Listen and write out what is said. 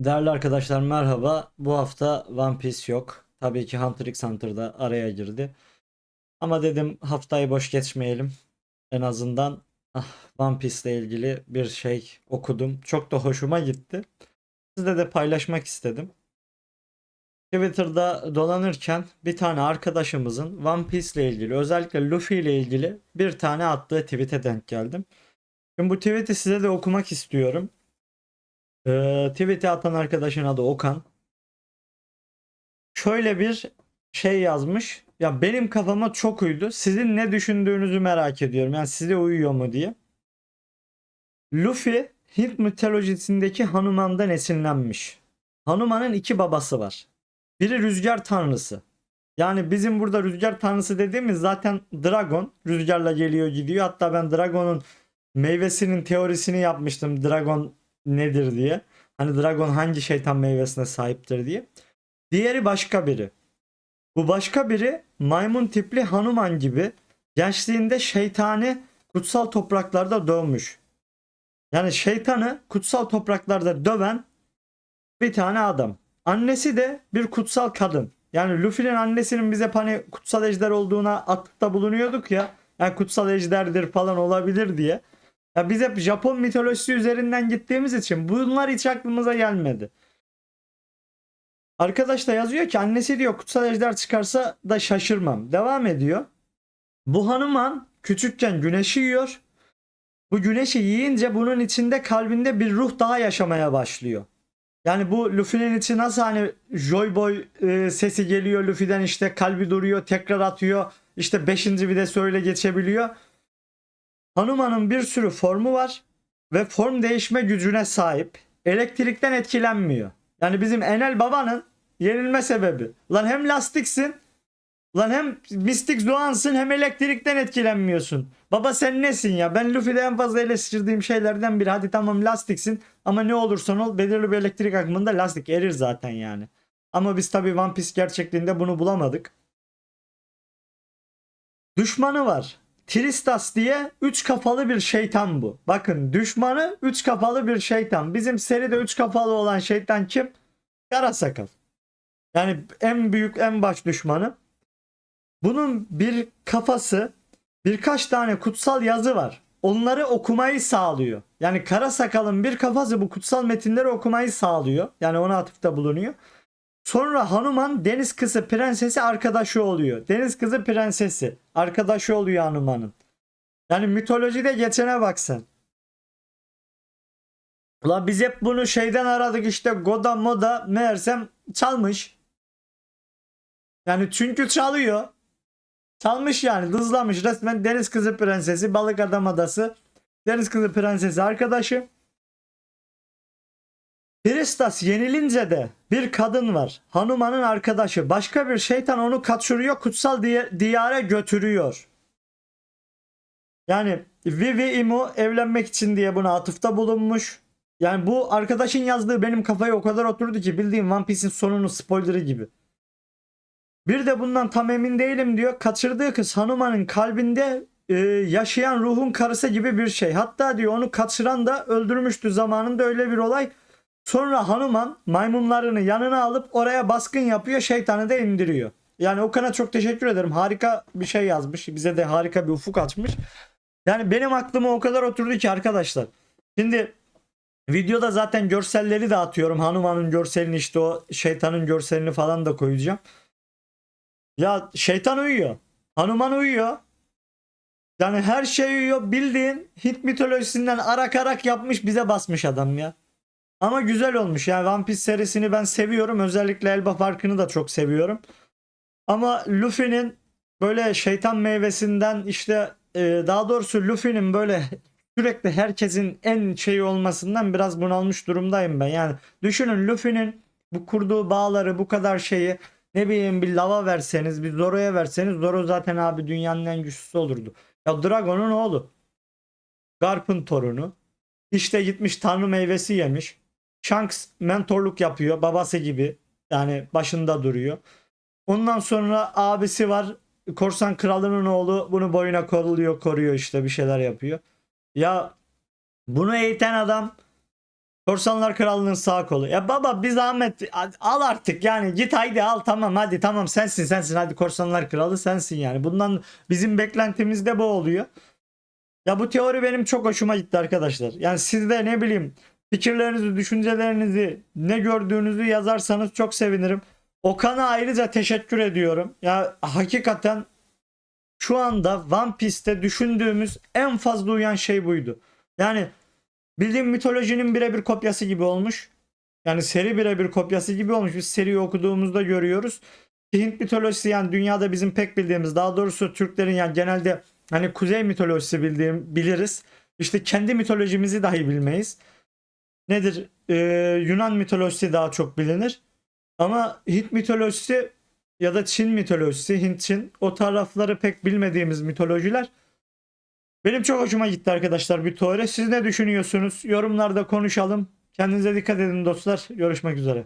Değerli arkadaşlar merhaba. Bu hafta One Piece yok. Tabii ki Hunter x Hunter'da araya girdi. Ama dedim haftayı boş geçmeyelim. En azından ah, One Piece ile ilgili bir şey okudum. Çok da hoşuma gitti. Sizle de paylaşmak istedim. Twitter'da dolanırken bir tane arkadaşımızın One Piece ile ilgili özellikle Luffy ile ilgili bir tane attığı tweet'e denk geldim. Şimdi bu tweet'i size de okumak istiyorum. Ee, tweet'e atan arkadaşın adı Okan. Şöyle bir şey yazmış. Ya benim kafama çok uydu. Sizin ne düşündüğünüzü merak ediyorum. Yani size uyuyor mu diye. Luffy Hint mitolojisindeki Hanuman'dan esinlenmiş. Hanuman'ın iki babası var. Biri rüzgar tanrısı. Yani bizim burada rüzgar tanrısı dediğimiz zaten Dragon. Rüzgarla geliyor gidiyor. Hatta ben Dragon'un meyvesinin teorisini yapmıştım. Dragon nedir diye. Hani Dragon hangi şeytan meyvesine sahiptir diye. Diğeri başka biri. Bu başka biri maymun tipli Hanuman gibi gençliğinde şeytani kutsal topraklarda doğmuş. Yani şeytanı kutsal topraklarda döven bir tane adam. Annesi de bir kutsal kadın. Yani Luffy'nin annesinin bize hani kutsal ejder olduğuna atıfta bulunuyorduk ya. Yani kutsal ejderdir falan olabilir diye. Ya biz hep Japon mitolojisi üzerinden gittiğimiz için bunlar hiç aklımıza gelmedi. Arkadaş da yazıyor ki annesi diyor kutsal ejder çıkarsa da şaşırmam. Devam ediyor. Bu Hanuman küçükken güneşi yiyor. Bu güneşi yiyince bunun içinde kalbinde bir ruh daha yaşamaya başlıyor. Yani bu Luffy'nin içi nasıl hani Joy Boy e, sesi geliyor Luffy'den işte kalbi duruyor tekrar atıyor. İşte 5. bir de söyle geçebiliyor. Hanuman'ın bir sürü formu var ve form değişme gücüne sahip. Elektrikten etkilenmiyor. Yani bizim Enel babanın yenilme sebebi. Lan hem lastiksin Lan hem mistik Zoansın hem elektrikten etkilenmiyorsun. Baba sen nesin ya? Ben Luffy'de en fazla eleştirdiğim şeylerden biri. Hadi tamam lastiksin ama ne olursan ol belirli bir elektrik akımında lastik erir zaten yani. Ama biz tabii One Piece gerçekliğinde bunu bulamadık. Düşmanı var. Tristas diye üç kafalı bir şeytan bu. Bakın düşmanı üç kafalı bir şeytan. Bizim seride üç kafalı olan şeytan kim? Kara sakal. Yani en büyük en baş düşmanı. Bunun bir kafası birkaç tane kutsal yazı var. Onları okumayı sağlıyor. Yani kara sakalın bir kafası bu kutsal metinleri okumayı sağlıyor. Yani ona atıfta bulunuyor. Sonra Hanuman deniz kızı prensesi arkadaşı oluyor. Deniz kızı prensesi arkadaşı oluyor Hanuman'ın. Yani mitolojide geçene bak sen. Ulan biz hep bunu şeyden aradık işte Goda Moda meğersem çalmış. Yani çünkü çalıyor. Çalmış yani dızlamış resmen Deniz Kızı Prensesi Balık Adam Adası Deniz Kızı Prensesi arkadaşı. Tristas yenilince de bir kadın var. Hanuman'ın arkadaşı. Başka bir şeytan onu kaçırıyor. Kutsal diyara götürüyor. Yani Vivi Imu evlenmek için diye buna atıfta bulunmuş. Yani bu arkadaşın yazdığı benim kafaya o kadar oturdu ki bildiğim One Piece'in sonunun spoilerı gibi. Bir de bundan tam emin değilim diyor. Kaçırdığı kız Hanuman'ın kalbinde e, yaşayan ruhun karısı gibi bir şey. Hatta diyor onu kaçıran da öldürmüştü zamanında öyle bir olay. Sonra Hanuman maymunlarını yanına alıp oraya baskın yapıyor. Şeytanı da indiriyor. Yani Okan'a çok teşekkür ederim. Harika bir şey yazmış. Bize de harika bir ufuk açmış. Yani benim aklıma o kadar oturdu ki arkadaşlar. Şimdi videoda zaten görselleri de atıyorum. Hanuman'ın görselini işte o şeytanın görselini falan da koyacağım. Ya şeytan uyuyor. Hanuman uyuyor. Yani her şey uyuyor. Bildiğin Hint mitolojisinden arak arak yapmış bize basmış adam ya. Ama güzel olmuş. Yani One Piece serisini ben seviyorum. Özellikle Elba Farkı'nı da çok seviyorum. Ama Luffy'nin böyle şeytan meyvesinden işte e, daha doğrusu Luffy'nin böyle sürekli herkesin en şeyi olmasından biraz bunalmış durumdayım ben. Yani düşünün Luffy'nin bu kurduğu bağları bu kadar şeyi ne bileyim bir lava verseniz bir Zoro'ya verseniz Zoro zaten abi dünyanın en güçlüsü olurdu. Ya Dragon'un oğlu. Garp'ın torunu. İşte gitmiş tanrı meyvesi yemiş. Shanks mentorluk yapıyor babası gibi. Yani başında duruyor. Ondan sonra abisi var. Korsan kralının oğlu bunu boyuna koruluyor koruyor işte bir şeyler yapıyor. Ya bunu eğiten adam Korsanlar Krallığı'nın sağ kolu. Ya baba bir zahmet al artık yani git haydi al tamam hadi tamam sensin sensin hadi Korsanlar Kralı sensin yani. Bundan bizim beklentimiz de bu oluyor. Ya bu teori benim çok hoşuma gitti arkadaşlar. Yani siz de ne bileyim fikirlerinizi, düşüncelerinizi, ne gördüğünüzü yazarsanız çok sevinirim. Okan'a ayrıca teşekkür ediyorum. Ya hakikaten şu anda One Piece'te düşündüğümüz en fazla uyan şey buydu. Yani bildiğim mitolojinin birebir kopyası gibi olmuş. Yani seri birebir kopyası gibi olmuş. Biz seriyi okuduğumuzda görüyoruz. Hint mitolojisi yani dünyada bizim pek bildiğimiz daha doğrusu Türklerin yani genelde hani kuzey mitolojisi bildiğim biliriz. İşte kendi mitolojimizi dahi bilmeyiz. Nedir? Ee, Yunan mitolojisi daha çok bilinir. Ama Hint mitolojisi ya da Çin mitolojisi, Hint Çin o tarafları pek bilmediğimiz mitolojiler. Benim çok hoşuma gitti arkadaşlar bir teori. Siz ne düşünüyorsunuz? Yorumlarda konuşalım. Kendinize dikkat edin dostlar. Görüşmek üzere.